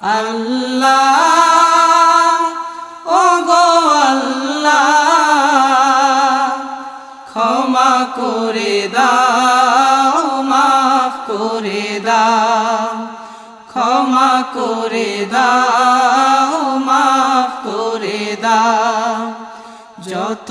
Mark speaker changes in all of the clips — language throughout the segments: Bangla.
Speaker 1: আল্লাহ ও গো আল্লাহ, ক্ষমা করে দাও, মাফ করে দাও, ক্ষমা করে দাও, মাফ করে দাও যত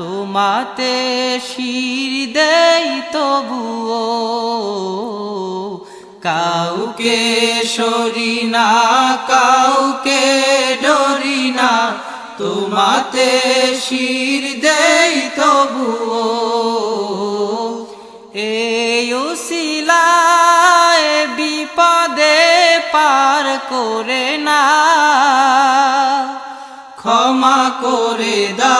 Speaker 1: তোমাতে শির দেই তবুও। কাউকে সরি না, কাউকে ডরি না, তোমাতে শির দেই তবুও। এই শিলায় বিপদে পার করে না, ক্ষমা করে মাফ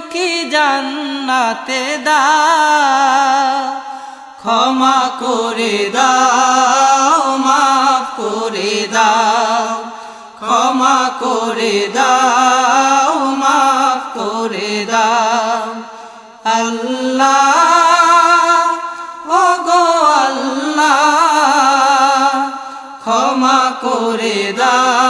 Speaker 1: সুখী জান্নাতে দা ক্ষমা করে দাও, মাফ করে দাও। ক্ষমা করে দাও, মাফ করে দাও। আল্লাহ ও আল্লাহ, ক্ষমা করে দাও।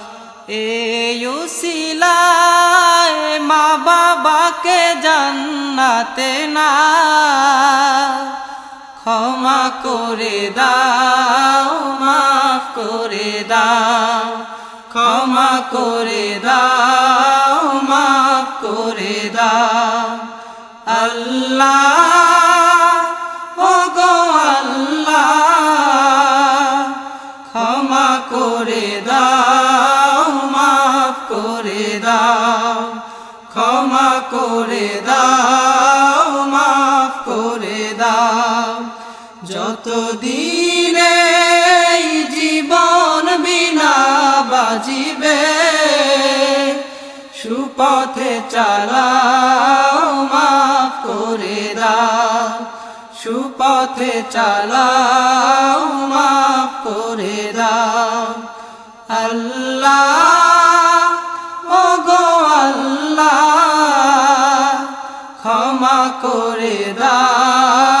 Speaker 1: জান্নাতে না। ক্ষমা করে দাও, মাফ করে দাও। ক্ষমা করে দাও, মাফ করে দাও। আল্লাহ যত দিনে জীবন বিনা বাজিবে, সুপথে চালাও, মাফ করে দাও। সুপথে চালাও, মাফ করে দাও। আল্লাহ ও গো আল্লাহ, ক্ষমা করে দাও।